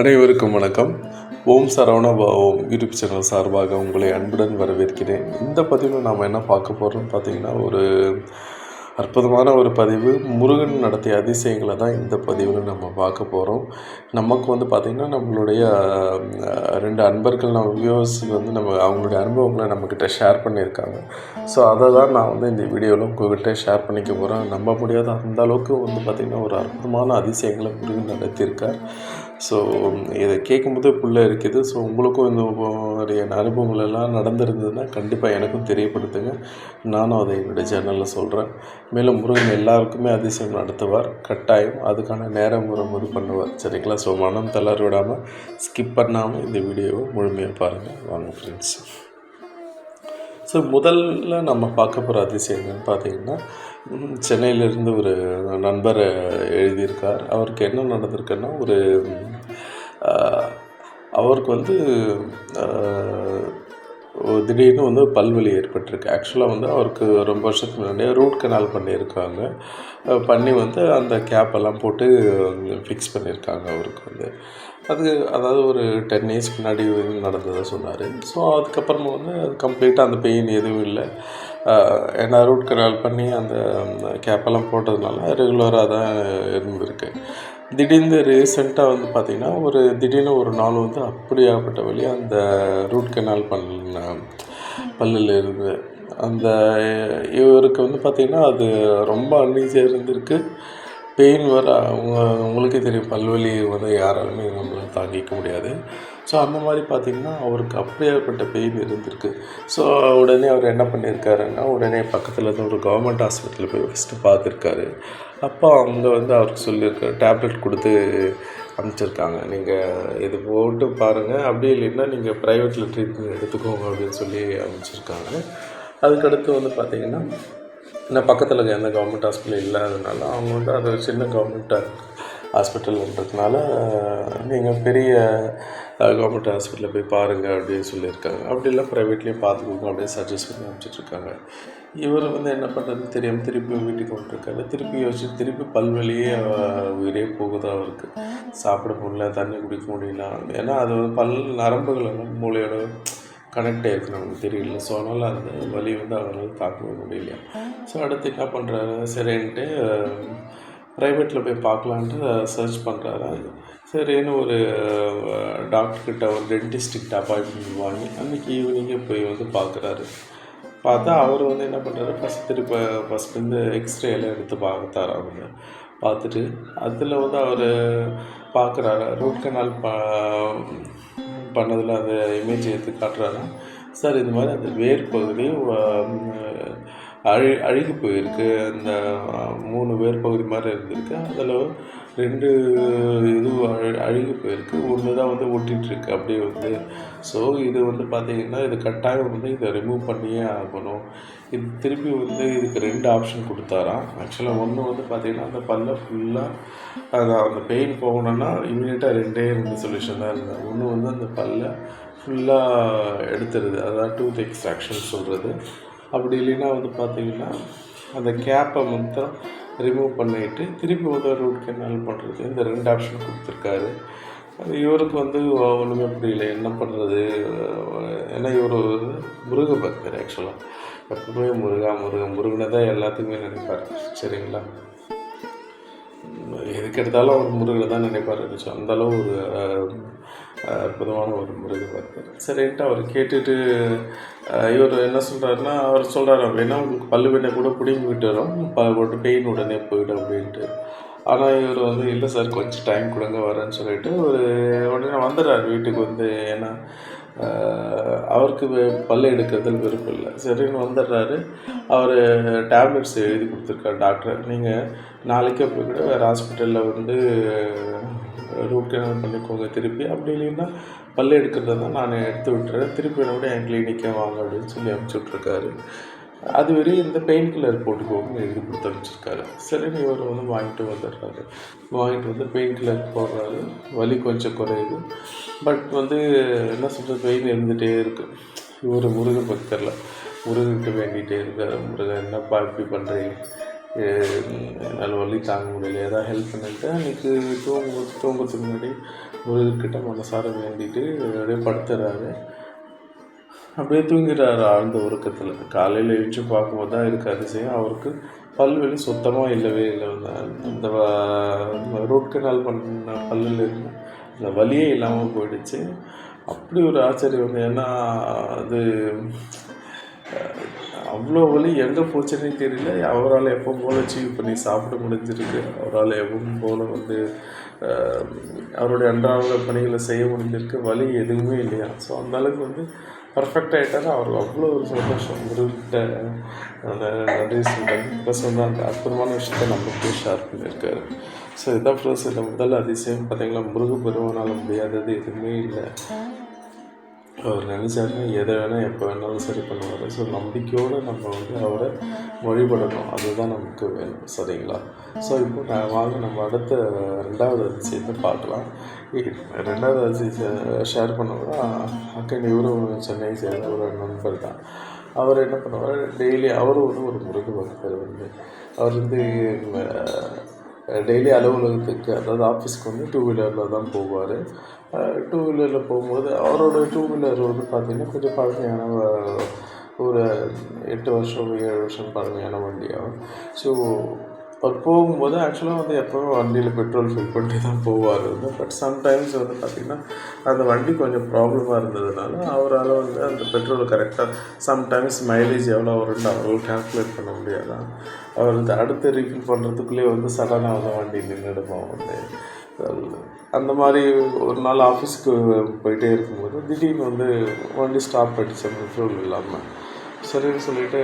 அனைவருக்கும் வணக்கம். Om Saravana Om YouTube channel சார்பாக உங்களை அன்புடன் வரவேற்கிறேன். இந்த பதிவில் நாம் என்ன பார்க்க போகிறோம்னு பார்த்தீங்கன்னா ஒரு அற்புதமான ஒரு பதிவு. முருகன் நடத்திய அதிசயங்களை தான் இந்த பதிவில் நம்ம பார்க்க போகிறோம் நமக்கு வந்து பார்த்திங்கன்னா நம்மளுடைய ரெண்டு அன்பர்கள் நம்ம வியூவர்ஸ் வந்து நம்ம அவங்களுடைய அனுபவங்களை நம்மக்கிட்ட ஷேர் பண்ணியிருக்காங்க. ஸோ அதை தான் நான் வந்து இந்த வீடியோவில் உங்கள்கிட்ட ஷேர் பண்ணிக்க போகிறேன் நம்ப முடியாத அந்த அளவுக்கு வந்து பார்த்திங்கன்னா ஒரு அற்புதமான அதிசயங்களை முருகன் நடத்தியிருக்கார். ஸோ இதை கேட்கும்போது புள்ள இருக்குது. ஸோ உங்களுக்கும் இந்த மாதிரியான அனுபவங்கள் எல்லாம் நடந்திருந்ததுன்னா கண்டிப்பாக எனக்கும் தெரியப்படுத்துங்க. நானும் அதை என்னுடைய சேனலில் சொல்கிறேன் மேலும் முருகன் எல்லாருக்குமே அதிசயம் நடத்துவார். கட்டாயம் அதுக்கான நேரம் வரும்போது பண்ணுவார். சரிங்களா? ஸோ மனம் தளர விடாமல் ஸ்கிப் பண்ணாமல் இந்த வீடியோவை முழுமையாக பாருங்கள் வாங்க ஃப்ரெண்ட்ஸ் ஸோ முதல்ல நம்ம பார்க்க போகிற அதிசயம் என்னன்னு பார்த்தீங்கன்னா சென்னையிலேருந்து ஒரு நண்பர் எழுதியிருக்கார். அவருக்கு என்ன நடந்திருக்குன்னா ஒரு அவருக்கு வந்து திடீர்னு வந்து பல்வலி ஏற்பட்டிருக்கு. ஆக்சுவலாக வந்து அவருக்கு ரொம்ப வருஷத்துக்கு முன்னாடியே ரூட் கனால் பண்ணியிருக்காங்க. பண்ணி வந்து அந்த கேப் எல்லாம் போட்டு ஃபிக்ஸ் பண்ணியிருக்காங்க அவருக்கு வந்து. அது அதாவது ஒரு டென் இயர்ஸ் முன்னாடி நடந்ததை சொன்னார். ஸோ அதுக்கப்புறமா வந்து அது கம்ப்ளீட்டாக அந்த பெயின் எதுவும் இல்லை. ஏன்னா ரூட் கனால் பண்ணி அந்த கேப்பெல்லாம் போட்டதுனால ரெகுலராக தான் இருந்திருக்கு. திடீர்னு ரீசெண்டாக வந்து பார்த்திங்கன்னா ஒரு திடீர்னு ஒரு நாள் வந்து அப்படியாப்பட்ட வழி அந்த ரூட் கெனால் பண்ண பல்லில் இருந்து அந்த இவருக்கு வந்து பார்த்திங்கன்னா அது ரொம்ப அன்ஈஸியாக இருந்திருக்கு. பெயின் வர அவங்க உங்களுக்கே தெரியும் பல்வலி வந்து யாராலுமே நம்மளால் தாங்கிக்க முடியாது. ஸோ அந்த மாதிரி பார்த்திங்கன்னா அவருக்கு அப்படியாப்பட்ட பெயின் இருந்திருக்கு. ஸோ உடனே அவர் என்ன பண்ணியிருக்காருன்னா உடனே பக்கத்தில் இருந்து ஒரு கவர்மெண்ட் ஹாஸ்பிட்டலில் போய் ஃபஸ்ட்டு பார்த்துருக்காரு அப்போ அவங்க வந்து அவருக்கு சொல்லியிருக்காரு டேப்லெட் கொடுத்து அனுப்பிச்சிருக்காங்க. நீங்கள் இது போட்டு பாருங்கள் அப்படி இல்லைன்னா நீங்கள் ப்ரைவேட்டில் ட்ரீட்மெண்ட் எடுத்துக்கோங்க அப்படின்னு சொல்லி அனுப்பிச்சிருக்காங்க. அதுக்கடுத்து வந்து பார்த்திங்கன்னா இன்னும் பக்கத்தில் எந்த கவர்மெண்ட் ஹாஸ்பிட்டல் இல்லாததுனால அவங்க வந்து அது சின்ன கவர்மெண்ட்டாக கவர்மெண்ட் ஹாஸ்பிட்டல்ன்றதுனால நீங்கள் பெரிய கவர்மெண்ட் ஹாஸ்பிட்டலில் போய் பாருங்கள் அப்படின்னு சொல்லியிருக்காங்க. அப்படி இல்லை ப்ரைவேட்லேயும் பார்த்துக்கோங்க அப்படின்னு சஜஸ்ட் பண்ணி அனுப்பிச்சிட்ருக்காங்க இவர் வந்து என்ன பண்ணுறது தெரியாமல் திருப்பி வீட்டுக்கு வந்துருக்காரு திருப்பி யோசிச்சு திருப்பி பல்வழியே உயிரே போகுதா அவருக்கு. சாப்பிட முடியல தண்ணி குடிக்க முடியல. ஏன்னா அது வந்து பல் நரம்புகள் எல்லாம் மூளையோட கனெக்ட் ஆகிருக்கு நமக்கு தெரியல. ஸோ அதனால் அந்த வலி வந்து அவரால் தாக்கவே முடியல ஸோ அடுத்து என்ன பண்ணுறாரு சரின்ட்டு ப்ரைவேட்டில் போய் பார்க்கலான்ட்டு சர்ச் பண்ணுறாரு சரின்னு ஒரு டாக்டர்கிட்ட ஒரு டென்டிஸ்ட்கிட்ட அப்பாயின்மெண்ட் வாங்கி அன்றைக்கி ஈவினிங்கே போய் வந்து பார்க்குறாரு. பார்த்தா அவர் வந்து என்ன பண்ணுறாரு ஃபஸ்ட் திருப்பி ஃபஸ்ட் வந்து எக்ஸ்ரே எல்லாம் எடுத்து பார்த்தாரு அவங்க பார்த்துட்டு அதில் வந்து அவர் பார்க்குறாரு. ரூட் கனால் ப பண்ணதில் அந்த இமேஜ் எடுத்து காட்டுறாரு. சார் இது மாதிரி அந்த வேர் பகுதி அழி அழுகி போயிருக்கு. அந்த மூணு வேர் பகுதி மாதிரி இருந்திருக்கு. அதில் ரெண்டு இது அழுகி போயிருக்கு. ஒன்று தான் வந்து ஒட்டிகிட்ருக்கு அப்படியே வந்து ஸோ இது வந்து பார்த்திங்கன்னா இது கட்டாயம் வந்து இதை ரிமூவ் பண்ணியே ஆகணும். இது திருப்பி வந்து இதுக்கு ரெண்டு ஆப்ஷன் கொடுத்தாராம். ஆக்சுவலாக ஒன்று வந்து பார்த்திங்கன்னா அந்த பல்ல ஃபுல்லாக அந்த அந்த பெயின் போகணுன்னா இமீடியட்டாக ரெண்டே ரெண்டு சொல்யூஷன் தான் இருந்தது. ஒன்று வந்து அந்த பல்ல ஃபுல்லாக எடுத்துருது. அதான் டூத் எக்ஸ்ட்ராக்ஷன் சொல்கிறது அப்படி இல்லைன்னா வந்து பார்த்தீங்கன்னா அந்த கேப்பை மொத்தம் ரிமூவ் பண்ணிட்டு திருப்பி வந்து ரூட் கெனால் பண்ணுறது இந்த ரெண்டு ஆப்ஷன் கொடுத்துருக்காரு. அது இவருக்கு வந்து ஒன்றுமே புரியல. என்ன பண்ணுறது ஏன்னா இவர் ஒரு முருக பக்தர் ஆக்சுவலாக எப்பவுமே முருகா முருகன் முருகனை தான் எல்லாத்துக்குமே நினைப்பார். சரிங்களா? எதுக்கு எடுத்தாலும் அவர் முருகனை தான் நினைப்பார். அந்த அந்தளவு ஒரு அற்புதமான ஒரு முருக பக்தர் சரின்ட்டு அவர் கேட்டுட்டு இவர் என்ன சொல்கிறாருன்னா அவர் சொல்கிறாரு அப்படின்னா உங்களுக்கு பல்லு வேணா கூட பிடிங்கி விட்டுறோம் ப பெயின் உடனே போயிடும் அப்படின்ட்டு. ஆனால் இவர் வந்து இல்லை சார் கொஞ்சம் டைம் கொடுங்க வரேன்னு சொல்லிட்டு ஒரு உடனே வந்துடுறாரு வீட்டுக்கு வந்து. ஏன்னா அவருக்கு பல்லு எடுக்கிறதுல விருப்பம் இல்லை. சரின்னு வந்துடுறாரு. அவர் டேப்லெட்ஸ் எழுதி கொடுத்துருக்காரு டாக்டர். நீங்கள் நாளைக்கே போய் கூட வேறு ஹாஸ்பிட்டலில் வந்து ரூட் கேனல் பண்ணிக்கோங்க திருப்பி அப்படி இல்லைன்னா பல்லு எடுக்கிறத தான் நான் எடுத்து விட்டுறேன். திருப்பி என்னோட என் கிளினிக்கே வாங்க அப்படின்னு சொல்லி அனுப்பிச்சி விட்ருக்காரு அது வரையும் இந்த பெயின் கில்லர் போட்டுக்கோங்க எழுதி கொடுத்து அனுப்பிச்சிருக்காரு. சரின்னு இவர் வந்து வாங்கிட்டு வந்துடுறாரு. வாங்கிட்டு வந்து பெயின் கில்லர் போடுறாரு. வலி கொஞ்சம் குறையுது. பட் வந்து என்ன சொல்கிறது பெயின் இருந்துகிட்டே இருக்குது இவர் முருகன் பக்தரில். முருகனுக்கு வேண்டிகிட்டே இருக்கார். முருகன் என்னப்பா இப்படி பண்ணுறீங்க என்னால் வலி தாங்க முடியல ஏதாவது ஹெல்ப் பண்ணிட்டு அன்றைக்கி தூங்க தூங்கத்துக்கு முன்னாடி முருகர்கிட்ட மனசார வேண்டிட்டு அப்படியே படுத்துறாரு. அப்படியே தூங்கிடுறாரு ஆழ்ந்த உறக்கத்தில். காலையில் எழுச்சி பார்க்கும்போது தான் இருக்குது அதிசயம். அவருக்கு பல்வெளி சுத்தமாக இல்லவே இல்லை. அந்த ரூட் கனால் பண்ண பல்லில் இருந்து அந்த வலியே இல்லாமல் போயிடுச்சு. அப்படி ஒரு ஆச்சரியம். வந்து ஏன்னா அது அவ்வளோ வலி எங்கே போச்சுன்னே தெரியல. அவரால் எப்போ போல் அச்சீவ் பண்ணி சாப்பிட முடிஞ்சிருக்கு. அவரால் எப்பவும் போல் வந்து அவருடைய அன்றாட பணிகளை செய்ய முடிஞ்சிருக்கு. வலி எதுவுமே இல்லையா? ஸோ அந்தளவுக்கு வந்து பர்ஃபெக்ட் ஆகிட்டாரு அவர் அவ்வளோ ஒரு சந்தோஷம். முருகிட்ட அந்த நன்றி சொல்கிறாங்க ப்ளஸ் வந்து அந்த அற்புதமான விஷயத்த நம்மளுக்கு ஷேர் பண்ணியிருக்காரு. ஸோ இதான் ப்ளஸ் இந்த முதல் அதிசயம். பார்த்தீங்களா முருக பெருமானால் முடியாதது எதுவுமே இல்லை. அவர் நினச்சாருன்னா எதை வேணால் எப்போ வேணாலும் சரி பண்ணுவார். ஸோ நம்பிக்கையோடு நம்ம வந்து அவரை வழிபடணும். அதுதான் நமக்கு வேணும். சரிங்களா? ஸோ இப்போ நான் வாங்க நம்ம அடுத்த ரெண்டாவது அதிசயத்தை பார்க்கலாம். இ- ரெண்டாவது அதிசயத்தை ஷேர் பண்ணோம்னா அக்கன் இவரும் சென்னை சேர்ந்த ஒரு நண்பர் தான். அவர் என்ன பண்ணுவார்? டெய்லி அவரும் வந்து ஒரு முருக பக்தர் வந்து அவர் வந்து டெய்லி அலுவலகத்துக்கு அதாவது ஆஃபீஸ்க்கு வந்து டூ வீலரில் தான் போவார். டூ வீலரில் போகும்போது அவரோட டூ வீலர் வந்து பார்த்திங்கன்னா கொஞ்சம் பழமையான ஒரு எட்டு வருஷம் ஏழு வருஷம் பழமையான வண்டியாகும் ஸோ அவர் போகும்போது ஆக்சுவலாக வந்து எப்போவும் வண்டியில் பெட்ரோல் ஃபில் பண்ணி தான் போவார் வந்து. பட் சம்டைம்ஸ் வந்து பார்த்திங்கன்னா அந்த வண்டி கொஞ்சம் ப்ராப்ளமாக இருந்ததுனால அவரால் வந்து அந்த பெட்ரோல் கரெக்டாக சம்டைம்ஸ் மைலேஜ் எவ்வளோ வரும்னு அவரால் கேல்குலேட் பண்ண முடியாதான். அவர் வந்து அடுத்து ரீஃபில் பண்ணுறதுக்குள்ளேயே வந்து சடனாக வந்து வண்டி நின்றுடுமா வந்து. அந்த மாதிரி ஒரு நாள் ஆஃபீஸ்க்கு போயிட்டே இருக்கும்போது திடீர்னு வந்து வண்டி ஸ்டாப் ஆகிடுச்சு பெட்ரோல் இல்லாமல் சரின்னு சொல்லிட்டு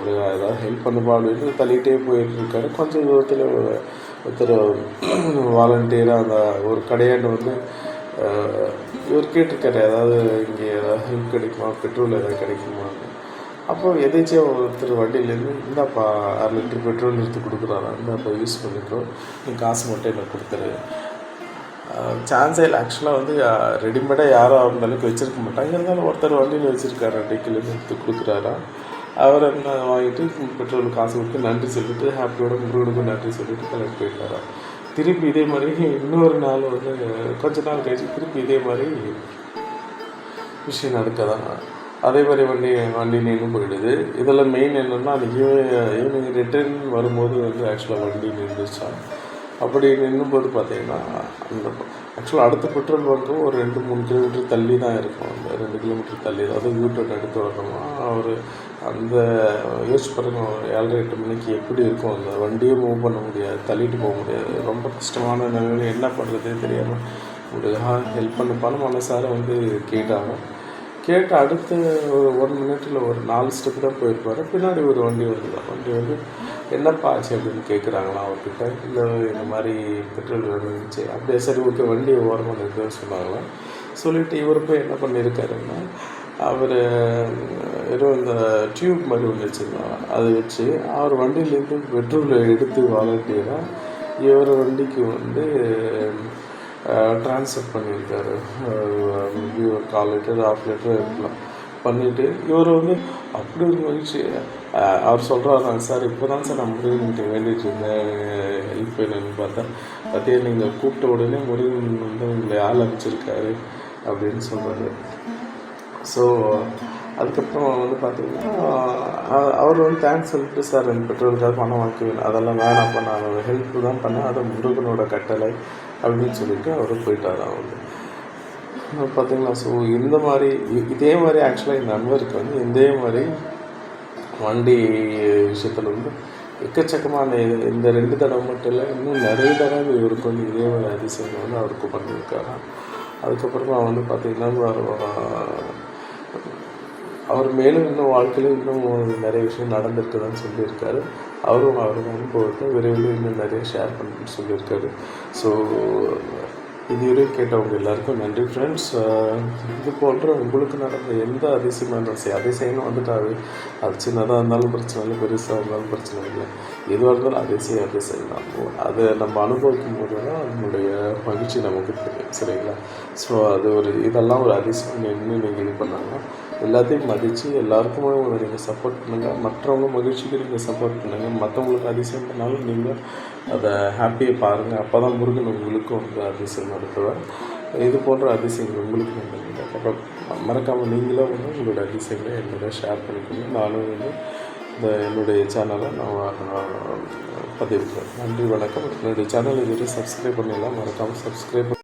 ஒரு ஏதாவது ஹெல்ப் பண்ணுப்பா அப்படின்னு தள்ளிகிட்டே போயிட்டுருக்காரு கொஞ்சம் தூரத்தில் ஒருத்தர் வாலண்டியராக அந்த ஒரு கடையாண்டு வந்து இவர் கேட்டிருக்காரு ஏதாவது இங்கே ஏதாவது ஹெல்ப் கிடைக்குமா? பெட்ரோல் ஏதாவது கிடைக்குமா? அப்போ எதேச்சியாக ஒருத்தர் வண்டியிலேருந்து இந்தாப்பா அரை லிட்டர் பெட்ரோல் எடுத்து கொடுக்குறாரா? இந்தாப்பா யூஸ் பண்ணிக்கோ நீ காசு மட்டும் எனக்கு கொடுத்துரு. சான்ஸே இல்லை. ஆக்சுவலாக வந்து ரெடிமேடாக யாரும் இருந்தாலும் வச்சுருக்க மாட்டாங்க. இருந்தாலும் ஒருத்தர் வண்டியில் வச்சுருக்காரு ரெண்டு எடுத்து கொடுக்குறாரா? அவர் என்ன வாங்கிட்டு பெட்ரோல் காசு கொடுத்து நன்றி சொல்லிட்டு ஹாப்பியோட முருகனுக்கும் நன்றி சொல்லிட்டு கிளம்பி போயிட்டாரா? திருப்பி இதே மாதிரி இன்னொரு நாள் வந்து கொஞ்ச நாள் கழிச்சு திருப்பி இதே மாதிரி விஷயம் நடக்கதான். அதே மாதிரி வண்டி வண்டி நின்று போயிடுது. இதில் மெயின் என்னென்னா அது ஈவினிங் ரிட்டர்ன் வரும்போது வந்து ஆக்சுவலாக வண்டி நின்றுச்சா? அப்படி நின்றும்போது பார்த்தீங்கன்னா அந்த ஆக்சுவலாக அடுத்த பெட்ரோல் பங்கும் ஒரு ரெண்டு மூணு கிலோமீட்டர் தள்ளி தான் இருக்கும் அந்த ரெண்டு கிலோமீட்டர் தள்ளி தான். அதுவும் யூட்டர்ன் எடுத்து வரணுமா அவர் அந்த யோசிச்சு பாருங்க ஏழரை எட்டு மணிக்கு எப்படி இருக்கும்? அந்த வண்டியே மூவ் பண்ண முடியாது தள்ளிட்டு போக முடியாது. ரொம்ப கஷ்டமான நிலையில் என்ன பண்ணுறதே தெரியாமல் உங்களுக்கு ஹெல்ப் பண்ணுப்பான்னு மனசார வந்து கேட்டாங்க. கேட்டு அடுத்த ஒரு ஒன் மினிட்டில் ஒரு நாலு ஸ்டெப் தான் போயிருப்பாரு. பின்னாடி ஒரு வண்டி வருதுதான் வண்டி வந்து என்னப்பா ஆச்சு? அப்படின்னு கேட்குறாங்களா அவர்கிட்ட. இல்லை இந்த மாதிரி பெட்ரோல் இருந்துச்சு அப்படியே சரி ஓகே வண்டி ஓரமாக நிறுத்த சொன்னாங்களாம் சொல்லிட்டு இவர் போய் என்ன பண்ணியிருக்காருன்னா அவர் ஏதோ இந்த டியூப் மாதிரி ஒன்று வச்சுருந்தாங்க அதை வச்சு அவர் வண்டியிலேருந்து பெட்ரோல் எடுத்து வாலண்டியராக இவர் வண்டிக்கு வந்து ட்ரான்ஸ்ஃபர் பண்ணியிருக்காரு. மேபி ஒரு கால் லிட்டர் ஆஃப் லிட்டர் இருக்கலாம். பண்ணிவிட்டு இவர் வந்து அப்படி ஒரு மகிழ்ச்சி. அவர் சொல்கிறாரு சார் இப்போ தான் சார் நான் முருகன்கிட்ட வேண்டிட்டு இருந்தேன் ஹெல்ப் வேணும்னு பார்த்தா அதே நீங்கள் கூப்பிட்ட உடனே முருகன் வந்து உங்களை ஆள் அமைச்சிருக்காரு அப்படின்னு சொல்கிறாரு ஸோ அதுக்கப்புறம் வந்து பார்த்தீங்கன்னா அவர் வந்து தேங்க்ஸ் சொல்லிட்டு சார் ரெண்டு பெற்றோருக்காக பணம் வாங்கி வேணும். அதெல்லாம் பண்ண நான் ஹெல்ப் தான் பண்ணேன். அது முருகனோட கட்டளை அப்படின்னு சொல்லிட்டு அவர் போயிட்டார் அவர். பார்த்தீங்களா ஸோ இந்த மாதிரி இதே மாதிரி ஆக்சுவலாக என் நண்பருக்கு வந்து இதே மாதிரி வண்டி விஷயத்தில் வந்து எக்கச்சக்கமான இது- இந்த ரெண்டு தடவை மட்டும் இல்லை இன்னும் நிறைய தடவை இவருக்கு வந்து இதே மாதிரி அதிசயம் வந்து அவருக்கு பண்ணியிருக்காராம் அதுக்கப்புறமா வந்து பார்த்திங்கன்னா அவர் மேலும் இன்னும் வாழ்க்கையில் இன்னும் நிறைய விஷயம் நடந்திருக்குதான்னு சொல்லியிருக்காரு. அவரும் அவரோட அனுபவத்தை விரைவில் இன்னும் நிறைய ஷேர் பண்ணணும்னு சொல்லியிருக்காரு. ஸோ இதுவரை கேட்டவங்க எல்லாருக்கும் நன்றி ஃப்ரெண்ட்ஸ் இது போன்ற உங்களுக்கு நடந்த எந்த அதிசயமான விஷயம் அதிசயம்னு வந்துட்டாவே அது சின்னதாக இருந்தாலும் பிரச்சனை இல்லை பெருசாக இருந்தாலும் பிரச்சனை இல்லை. எதுவாக இருந்தாலும் அதிசயம் அதிசயம் தான். அதை நம்ம அனுபவிக்கும் போது தான் அதனுடைய மகிழ்ச்சி நமக்கு தெரியும் சரிங்களா? ஸோ அது ஒரு இதெல்லாம் ஒரு அதிசயம் என்ன நீங்கள் இது பண்ணாங்க. எல்லாத்தையும் மதித்து எல்லாருக்குமே உங்களை நீங்கள் சப்போர்ட் பண்ணுங்கள் மற்றவங்க மகிழ்ச்சிக்கு நீங்கள் சப்போர்ட் பண்ணுங்கள் மற்றவங்களுக்கு அதிசயம் பண்ணாலும் நீங்கள் அதை ஹாப்பியை பாருங்கள் அப்போ தான் முருகன் உங்களுக்கும் வந்து அதிசயம் நடத்துவார். இது போன்ற அதிசயங்கள் உங்களுக்கு நடந்தது அப்புறம் மறக்காமல் நீங்களும் வந்து உங்களோட அதிசயங்களை என்னோட ஷேர் பண்ணிக்கோங்க. நானும் வந்து இந்த என்னுடைய சேனலை நான் பதிவிடுறேன். நன்றி வணக்கம். என்னுடைய சேனல் இதுவரை சப்ஸ்கிரைப் பண்ணலாம் மறக்காமல் சப்ஸ்கிரைப்